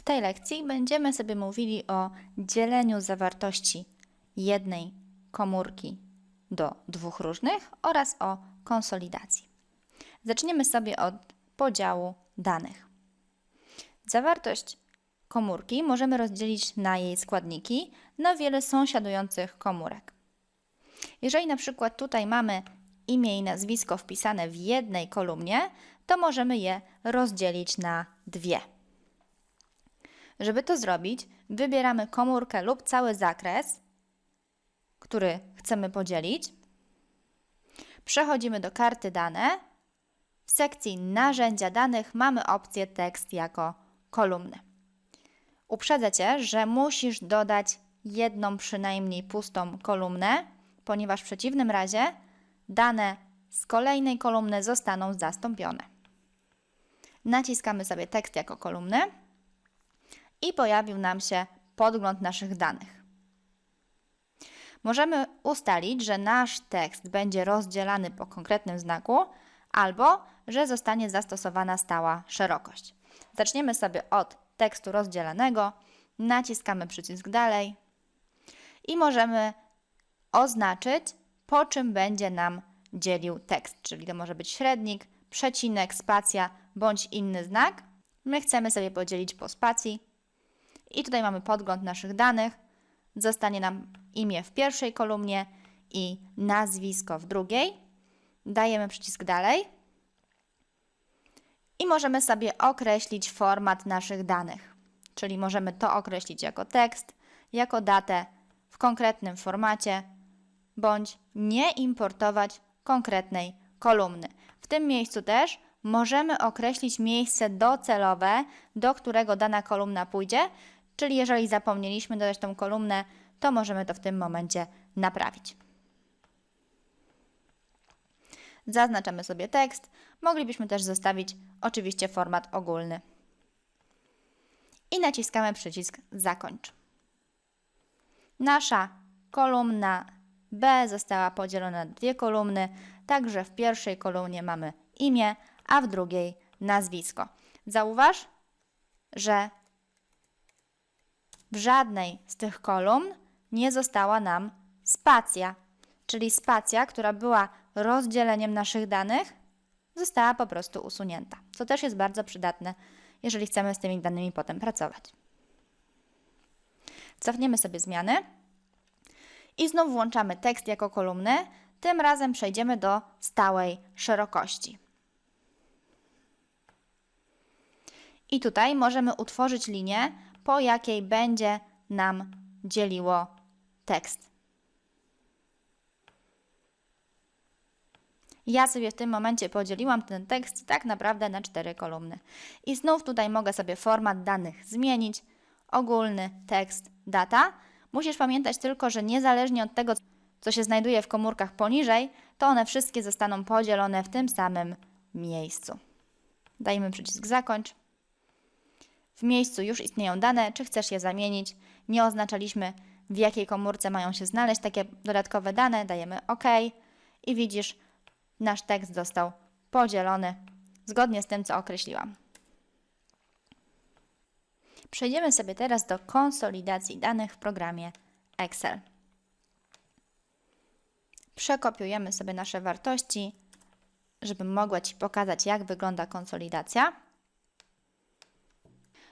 W tej lekcji będziemy sobie mówili o dzieleniu zawartości jednej komórki do dwóch różnych oraz o konsolidacji. Zaczniemy sobie od podziału danych. Zawartość komórki możemy rozdzielić na jej składniki na wiele sąsiadujących komórek. Jeżeli na przykład tutaj mamy imię i nazwisko wpisane w jednej kolumnie, to możemy je rozdzielić na dwie. Żeby to zrobić, wybieramy komórkę lub cały zakres, który chcemy podzielić. Przechodzimy do karty dane. W sekcji narzędzia danych mamy opcję tekst jako kolumny. Uprzedzę Cię, że musisz dodać jedną przynajmniej pustą kolumnę, ponieważ w przeciwnym razie dane z kolejnej kolumny zostaną zastąpione. Naciskamy sobie tekst jako kolumny i pojawił nam się podgląd naszych danych. Możemy ustalić, że nasz tekst będzie rozdzielany po konkretnym znaku albo że zostanie zastosowana stała szerokość. Zaczniemy sobie od tekstu rozdzielanego, naciskamy przycisk dalej i możemy oznaczyć, po czym będzie nam dzielił tekst, czyli to może być średnik, przecinek, spacja bądź inny znak. My chcemy sobie podzielić po spacji i tutaj mamy podgląd naszych danych. Zostanie nam imię w pierwszej kolumnie i nazwisko w drugiej. Dajemy przycisk dalej i możemy sobie określić format naszych danych. Czyli możemy to określić jako tekst, jako datę w konkretnym formacie, bądź nie importować konkretnej kolumny. W tym miejscu też możemy określić miejsce docelowe, do którego dana kolumna pójdzie, czyli jeżeli zapomnieliśmy dodać tą kolumnę, to możemy to w tym momencie naprawić. Zaznaczamy sobie tekst. Moglibyśmy też zostawić oczywiście format ogólny. I naciskamy przycisk Zakończ. Nasza kolumna B została podzielona na dwie kolumny, także w pierwszej kolumnie mamy imię, a w drugiej nazwisko. Zauważ, że w żadnej z tych kolumn nie została nam spacja, czyli spacja, która była rozdzieleniem naszych danych, została po prostu usunięta, co też jest bardzo przydatne, jeżeli chcemy z tymi danymi potem pracować. Cofniemy sobie zmiany i znów włączamy tekst jako kolumnę. Tym razem przejdziemy do stałej szerokości. I tutaj możemy utworzyć linię, po jakiej będzie nam dzieliło tekst. Ja sobie w tym momencie podzieliłam ten tekst tak naprawdę na cztery kolumny. I znów tutaj mogę sobie format danych zmienić. Ogólny, tekst, data. Musisz pamiętać tylko, że niezależnie od tego, co się znajduje w komórkach poniżej, to one wszystkie zostaną podzielone w tym samym miejscu. Dajmy przycisk zakończ. W miejscu już istnieją dane, czy chcesz je zamienić. Nie oznaczaliśmy, w jakiej komórce mają się znaleźć takie dodatkowe dane. Dajemy OK i widzisz, nasz tekst został podzielony zgodnie z tym, co określiłam. Przejdziemy sobie teraz do konsolidacji danych w programie Excel. Przekopiujemy sobie nasze wartości, żebym mogła Ci pokazać, jak wygląda konsolidacja.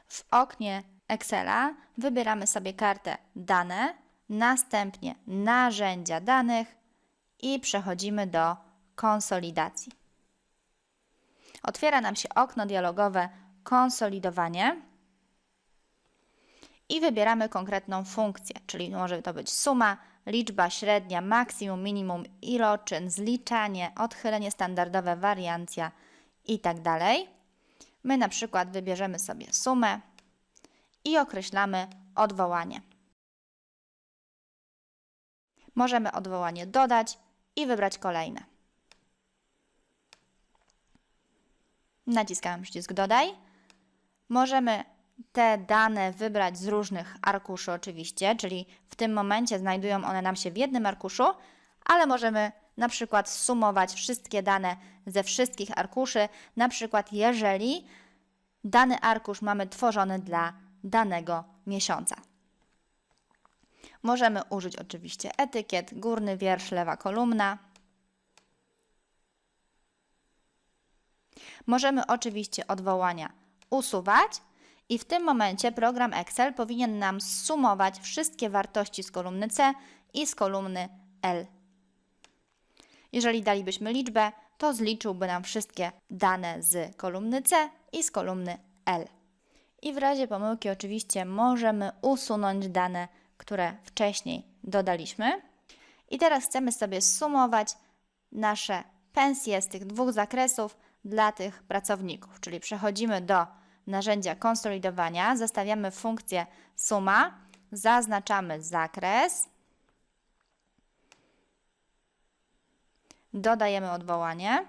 W oknie Excela wybieramy sobie kartę Dane, następnie Narzędzia danych i przechodzimy do konsolidacji. Otwiera nam się okno dialogowe Konsolidowanie i wybieramy konkretną funkcję, czyli może to być suma, liczba średnia, maksimum, minimum, iloczyn, zliczanie, odchylenie standardowe, wariancja i tak. My na przykład wybierzemy sobie sumę i określamy odwołanie. Możemy odwołanie dodać i wybrać kolejne. Naciskamy przycisk dodaj. Możemy te dane wybrać z różnych arkuszy oczywiście, czyli w tym momencie znajdują one nam się w jednym arkuszu, ale możemy na przykład sumować wszystkie dane ze wszystkich arkuszy, na przykład jeżeli dany arkusz mamy tworzony dla danego miesiąca. Możemy użyć oczywiście etykiet, górny wiersz, lewa kolumna. Możemy oczywiście odwołania usuwać i w tym momencie program Excel powinien nam sumować wszystkie wartości z kolumny C i z kolumny L. Jeżeli dalibyśmy liczbę, to zliczyłby nam wszystkie dane z kolumny C i z kolumny L. I w razie pomyłki oczywiście możemy usunąć dane, które wcześniej dodaliśmy. I teraz chcemy sobie sumować nasze pensje z tych dwóch zakresów dla tych pracowników, czyli przechodzimy do narzędzia konsolidowania, zostawiamy funkcję suma, zaznaczamy zakres, dodajemy odwołanie,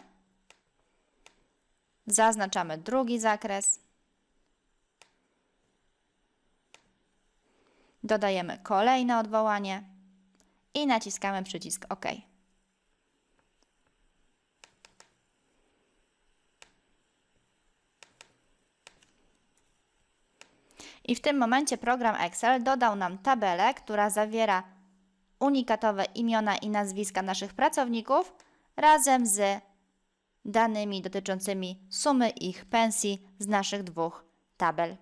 zaznaczamy drugi zakres, dodajemy kolejne odwołanie i naciskamy przycisk OK. I w tym momencie program Excel dodał nam tabelę, która zawiera unikatowe imiona i nazwiska naszych pracowników razem z danymi dotyczącymi sumy ich pensji z naszych dwóch tabel.